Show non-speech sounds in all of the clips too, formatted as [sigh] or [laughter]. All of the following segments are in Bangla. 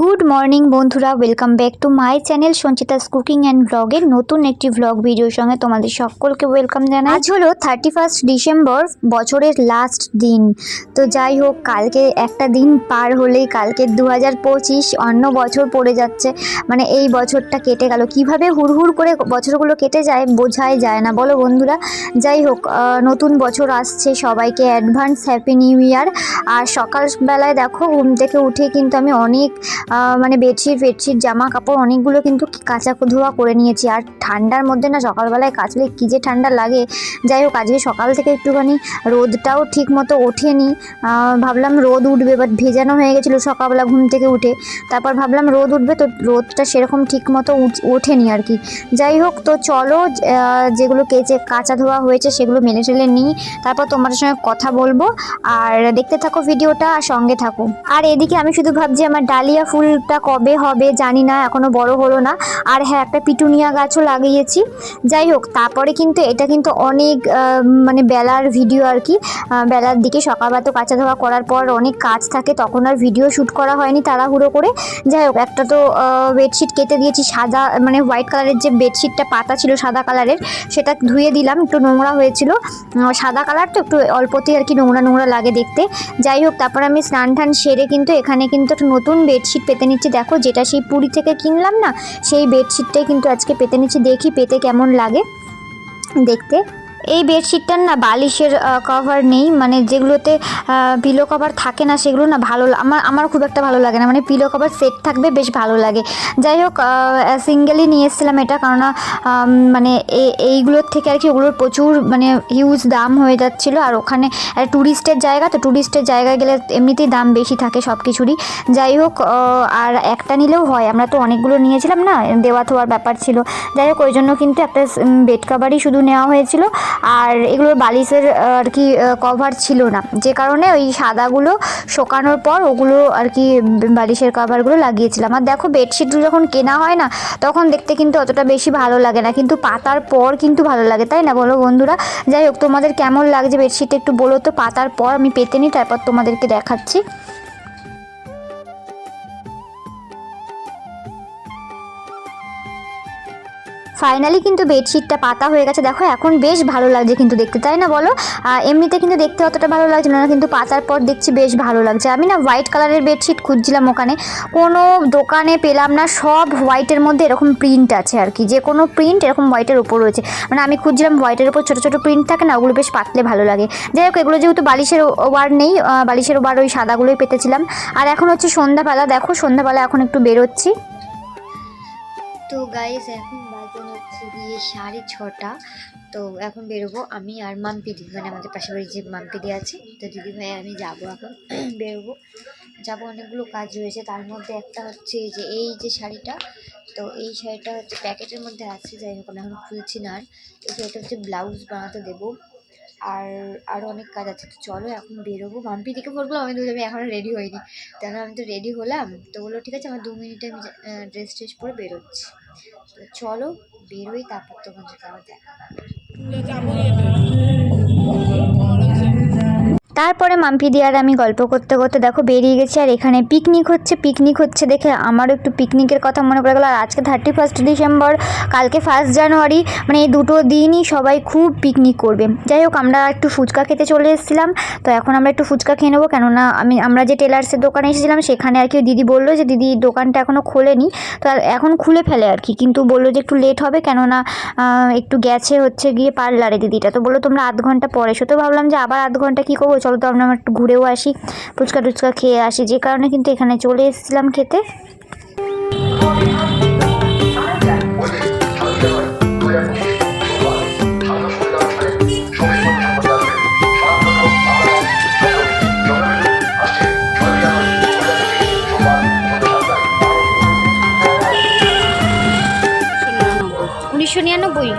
গুড মর্নিং বন্ধুরা। Welcome back to my channel Sanchita's cooking and ব্লগের নতুন একটি ব্লগ ভিডিওর সঙ্গে তোমাদের সকলকে ওয়েলকাম জানাই। আজ হলো থার্টি ফার্স্ট ডিসেম্বর বছরের লাস্ট দিন। তো যাই হোক, কালকে একটা দিন পার হলেই কালকে দু হাজার পঁচিশ অন্য বছর পড়ে যাচ্ছে। মানে এই বছরটা কেটে গেল। কীভাবে হুড়হুড় করে বছরগুলো কেটে যায় বোঝাই যায় না। বলো বন্ধুরা, যাই হোক নতুন বছর আসছে, সবাইকে অ্যাডভান্স হ্যাপি নিউ ইয়ার আর সকালবেলায় দেখো, ঘুম থেকে উঠে কিন্তু আমি অনেক মানে বেডশিট, ফেডশিট জামা কাপড় অনেকগুলো কিন্তু কাঁচা ধোয়া করে নিয়েছি। আর ঠান্ডার মধ্যে না সকালবেলায় কাচলে কী যে ঠান্ডা লাগে। যাই হোক, আজকে সকাল থেকে একটুখানি রোদটাও ঠিক মতো ওঠেনি ভাবলাম রোদ উঠবে বাট ভেজানো হয়ে গেছিল সকালবেলা ঘুম থেকে উঠে। তারপর ভাবলাম রোদ উঠবে, তো রোদটা সেরকম ঠিক মতো ওঠেনি আর কি। যাই হোক, তো চলো যেগুলো কেচে কাঁচা ধোয়া হয়েছে সেগুলো মেলে টেলে নিই। তারপর তোমাদের সঙ্গে কথা বলব। আর দেখতে থাকো ভিডিওটা, আর সঙ্গে থাকো। আর এদিকে আমি শুধু ভাবছি, আমার ডালিয়া ফুলটা কবে হবে জানি না, এখনও বড় হলো না। আর হ্যাঁ একটা পিটুনিয়া গাছও লাগিয়েছি। যাই হোক, তারপরে কিন্তু এটা কিন্তু অনেক মানে বেলার ভিডিও আর কি। বেলার দিকে সকালবেলা তো কাঁচা ধোয়া করার পর অনেক কাজ থাকে, তখন আর ভিডিও শ্যুট করা হয়নি তাড়াহুড়ো করে। যাই হোক, একটা তো বেডশিট কেটে দিয়েছি, সাদা মানে হোয়াইট কালারের যে বেডশিটটা পাতা ছিল সাদা কালারের সেটা ধুয়ে দিলাম, একটু নোংরা হয়েছিল। সাদা কালার তো একটু অল্পতেই আর কি নোংরা নোংরা লাগে দেখতে। যাই হোক, তারপর আমি স্নান টান সেরে কিন্তু এখানে কিন্তু একটা নতুন বেডশিট পেতে নিচ্ছি। দেখো, যেটা সেই পুরী থেকে কিনলাম না, সেই বেডশিটটাই কিন্তু আজকে পেতে নিচ্ছি। দেখি পেতে কেমন লাগে। দেখতে। এই বেডশিটটার না বালিশের কভার নেই। মানে যেগুলোতে পিলো কভার থাকে না, সেগুলো না ভালো আমার আমার খুব একটা ভালো লাগে না। মানে পিলো কভার সেট থাকবে, বেশ ভালো লাগে। যাই হোক সিঙ্গেলই নিয়ে এসেছিলাম এটা, কেননা মানে এইগুলোর থেকে আর কি ওগুলোর প্রচুর মানে হিউজ দাম হয়ে যাচ্ছিল। আর ওখানে ট্যুরিস্টের জায়গা, তো ট্যুরিস্টের জায়গায় গেলে এমনিতেই দাম বেশি থাকে সব কিছুরই যাই হোক আর একটা নিলেও হয়। আমরা তো অনেকগুলো নিয়েছিলাম না দেওয়া থোয়ার ব্যাপার ছিল। যাই হোক, ওই জন্য কিন্তু একটা বেড কাভারই শুধু নেওয়া হয়েছিল। আর এগুলোর বালিশের আর কি কভার ছিল না। যে কারণে ওই সাদাগুলো শোকানোর পর ওগুলো আর কি বালিশের কভারগুলো লাগিয়েছিলাম। আর দেখো বেডশিটগুলো যখন কেনা হয় না, তখন দেখতে কিন্তু অতটা বেশি ভালো লাগে না। কিন্তু পাতার পর কিন্তু ভালো লাগে, তাই না? বলো বন্ধুরা। যাই হোক, তোমাদের কেমন লাগছে বেডশিটটা একটু বলো তো। পাতার পর আমি পেতে নিই, তারপর তোমাদেরকে দেখাচ্ছি। ফাইনালি কিন্তু বেডশিটটা পাতা হয়ে গেছে। দেখো, এখন বেশ ভালো লাগছে কিন্তু দেখতে, তাই না বলো? এমনিতে কিন্তু দেখতে অতটা ভালো লাগছে না, কিন্তু পাতার পর দেখছি বেশ ভালো লাগছে। আমি না হোয়াইট কালারের বেডশিট খুঁজছিলাম ওখানে। কোনো দোকানে পেলাম না, সব হোয়াইটের মধ্যে এরকম প্রিন্ট আছে আর কি। যে কোনো প্রিন্ট এরকম হোয়াইটের উপর রয়েছে। মানে আমি খুঁজছিলাম হোয়াইটের উপর, ছোটো ছোটো প্রিন্ট থাকে না, ওগুলো বেশ পাতলে ভালো লাগে। যাই হোক, এগুলো যেহেতু বালিশের ওবার নেই বালিশের ওবার ওই সাদাগুলোই পেতেছিলাম। আর এখন হচ্ছে সন্ধ্যাবেলা, দেখো সন্ধ্যাবেলা এখন একটু বেরোচ্ছি। তো গাইস এখন বাজে হচ্ছে গিয়ে সাড়ে ছটা। তো এখন বেরোবো আমি আর মাম্পি দিদি মানে আমাদের পাশে বাড়ি যে মাম্পি দি আছে, তো দিদি ভাই আমি যাব এখন, [clears throat] বেরোবো। যাব অনেকগুলো কাজ রয়েছে, তার মধ্যে একটা হচ্ছে যে, এই যে শাড়িটা, তো এই শাড়িটা হচ্ছে প্যাকেটের মধ্যে আছে, যাই হোক এখন খুলছি না আর। এই শাড়িটা হচ্ছে ব্লাউজ বানাতে দেবো। আর আরও অনেক কাজ আছে। তো চলো এখন বেরোবো। মাম্পি দিকে ফোন আমি আমি এখনও রেডি হইনি তাহলে আমি তো রেডি হলাম। তো বলল, ঠিক আছে, আমার দু মিনিটে আমি ড্রেস ট্রেস পরে বেরোচ্ছি। তো চলো, বেরোই, তারপর তোমার তোমাদেরকে আবার দেখা তারপরে মাম্পি দিয়ে আর আমি গল্প করতে করতে দেখো বেরিয়ে গেছি, আর এখানে পিকনিক হচ্ছে পিকনিক হচ্ছে দেখে আমারও একটু পিকনিকের কথা মনে পড়ে গেলো। আর আজকে থার্টি ফার্স্ট ডিসেম্বর কালকে ফার্স্ট জানুয়ারি মানে এই দুটো দিনই সবাই খুব পিকনিক করবে। যাই হোক, আমরা একটু ফুচকা খেতে চলে এসেছিলাম, তো এখন আমরা একটু ফুচকা খেয়ে নেব, কেননা আমি, আমরা যে টেলার্সের দোকানে এসেছিলাম, সেখানে আর কি দিদি বলল যে, দিদি, দোকানটা এখনও খোলেনি। তো এখন খুলে ফেলে আর কি, কিন্তু বলল যে, একটু লেট হবে, কেননা একটু গেছে হচ্ছে গিয়ে পার্লারে দিদিটা। তো বলল, তোমরা আধ ঘণ্টা পরে এসো। তো ভাবলাম যে, আবার আধ ঘণ্টা কী করব? চলো তো আমরা একটু ঘুরেও আসি, ফুচকা টুচকা খেয়ে আসি। যে কারণে কিন্তু এখানে চলে এসেছিলাম খেতে।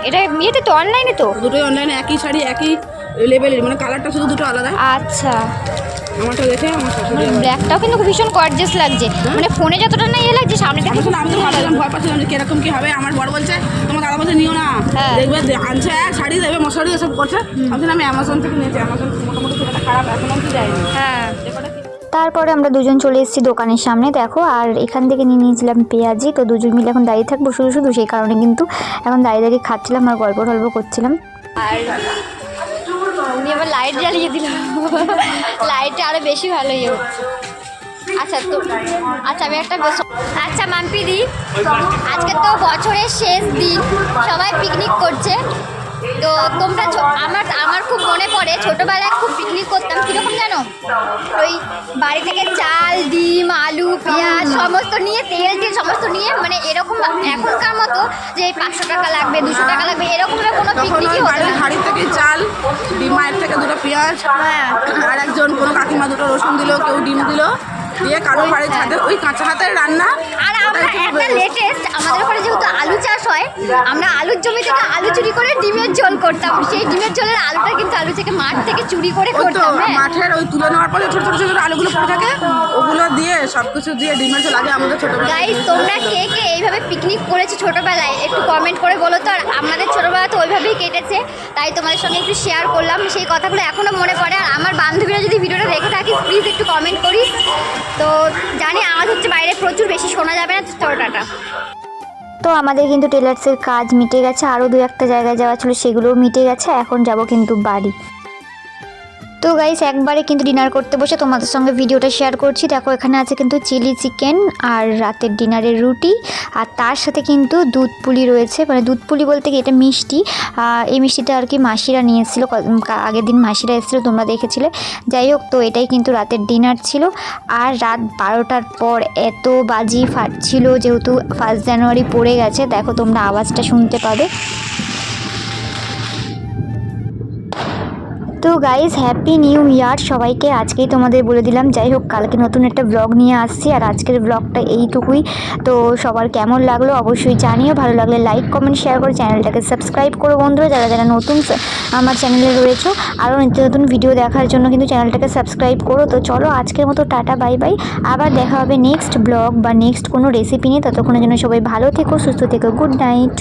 এটা ইয়েতে তো অনলাইনে তো? দুটোই অনলাইনে একই শাড়ি একই লেভেলের মানে কালারটা শুধু দুটো আলাদা। আচ্ছা। আমারটা দেখে আমার শাশুড়ি ব্ল্যাকটাও কিন্তু ভীষণ গর্জিয়াস লাগছে। মানে ফোনে যতটা না ইয়ে লাগছে সামনে আমি শুধু আমি তো ভাবছিলাম ভয় পাচ্ছিলাম যে কীরকম কি হবে। আমার বড় বলছে তোমার দাদা বলছে নিও না। হ্যাঁ। দেখবে আনছে শাড়ি দেবে মশারি এসব করছে। আমি আমি অ্যামাজন থেকে নিয়েছি। অ্যামাজন মোটামুটি খুব একটা খারাপ এখন অব্দি যায়নি। হ্যাঁ। তারপরে আমরা দুজন চলে এসেছি দোকানের সামনে, দেখো। আর এখান থেকে নিয়ে নিয়েছিলাম পেঁয়াজি, তো দুজন মিলে এখন দাঁড়িয়ে থাকব শুধু শুধু সেই কারণে কিন্তু এখন দাঁড়িয়ে দাঁড়িয়ে খাচ্ছিলাম আর গল্প টল্প করছিলাম। আর আবার লাইট জ্বালিয়ে দিল লাইটটা আরও বেশি ভালো ইয়ে আচ্ছা তো আচ্ছা আমি একটা আচ্ছা মাম্পিদি আজকে তো বছরের শেষ দিন। সবাই পিকনিক করছে। তো তোমরা আমার আমার খুব মনে পড়ে ছোটবেলায় খুব পিকনিক করতাম। কীরকম জানো? ওই বাড়ি থেকে চাল ডিম আলু পেঁয়াজ সমস্ত নিয়ে তেল টেল সমস্ত নিয়ে মানে এরকম এখনকার মতো যে পাঁচশো টাকা লাগবে দুশো টাকা লাগবে এরকম কোনো পিকনিকই হতো না। হাড়ির থেকে চাল ডিম মায়ের থেকে দুটো পেঁয়াজ হ্যাঁ। আর একজন কোনো কাকিমা দুটো রসুন দিল কেউ ডিম দিল দিয়ে কারও বাড়ির ছাদে ওই কাঁচা হাতের রান্না। আর আমরা একটা লেটেস্ট আমাদের ঘরে যেহেতু আলু চাষ হয় আমরা আলুর জমি থেকে আলু চুরি করে ডিমের ঝোল করতাম। সেই ডিমের ঝোলের আলুটা কিন্তু আলু থেকে মাঠ থেকে চুরি করে করতাম হ্যাঁ? মাঠের ওই তুলে নেওয়ার পরে ছোট ছোট ছোট আলুগুলো পড়ে থাকে। ওগুলো দিয়ে সব কিছু দিয়ে ডিমের ঝোল আগে আমাদের ছোটবেলা গাইস তোমরা কে কে এইভাবে পিকনিক করেছ ছোটবেলায়? একটু কমেন্ট করে বলো তো আর আমাদের ছোটবেলা তো ওইভাবেই কেটেছে তাই তোমাদের সঙ্গে একটু শেয়ার করলাম। সেই কথাগুলো এখনও মনে পড়ে আর আমার বান্ধবীরা যদি ভিডিওটা দেখে থাকিস প্লিজ একটু কমেন্ট করিস তো জানি আওয়াজ হচ্ছে বাইরে প্রচুর বেশি শোনা যাবে না চলো টাটা। তো আমাদের কিন্তু টেলার্সের কাজ মিটে গেছে আরও দু একটা জায়গায় যাওয়া ছিল সেগুলোও মিটে গেছে এখন যাব কিন্তু বাড়ি। তো গাইস একবারে কিন্তু ডিনার করতে বসে তোমাদের সঙ্গে ভিডিওটা শেয়ার করছি। দেখো, এখানে আছে কিন্তু চিলি চিকেন আর রাতের ডিনারের রুটি। আর তার সাথে কিন্তু দুধ পুলি রয়েছে। মানে দুধ পুলি বলতে কি, এটা মিষ্টি। এই মিষ্টিটা আর কি মাসিরা নিয়ে এসেছিল ক- আগের দিন মাসিরা এসেছিল, তোমরা দেখেছিলে। যাই হোক, তো এটাই কিন্তু রাতের ডিনার ছিল। আর রাত বারোটার পর এত বাজি ফাটছিল, যেহেতু ফার্স্ট জানুয়ারি পড়ে গেছে। দেখো, তোমরা আওয়াজটা শুনতে পাবে। তো গাইজ হ্যাপি নিউ ইয়ার সবাইকে। আজকেই তোমাদের বলে দিলাম, যাই হোক, কালকে নতুন একটা ব্লগ নিয়ে আসছি, আর আজকের ব্লগটা এইটুকুই। তো সবার কেমন লাগল অবশ্যই জানিও, ভালো লাগলে লাইক কমেন্ট শেয়ার করে চ্যানেলটাকে সাবস্ক্রাইব করো বন্ধুরা, যারা যারা নতুন আমার চ্যানেলে রয়েছে, আরও নিত্য নতুন ভিডিও দেখার জন্য কিন্তু চ্যানেলটাকে সাবস্ক্রাইব করো। তো চলো আজকের মতো টাটা বাই বাই আবার দেখা হবে নেক্সট ব্লগ বা নেক্সট কোনো রেসিপি নিয়ে। ততক্ষণের জন্য সবাই ভালো থেকো, সুস্থ থেকো গুড নাইট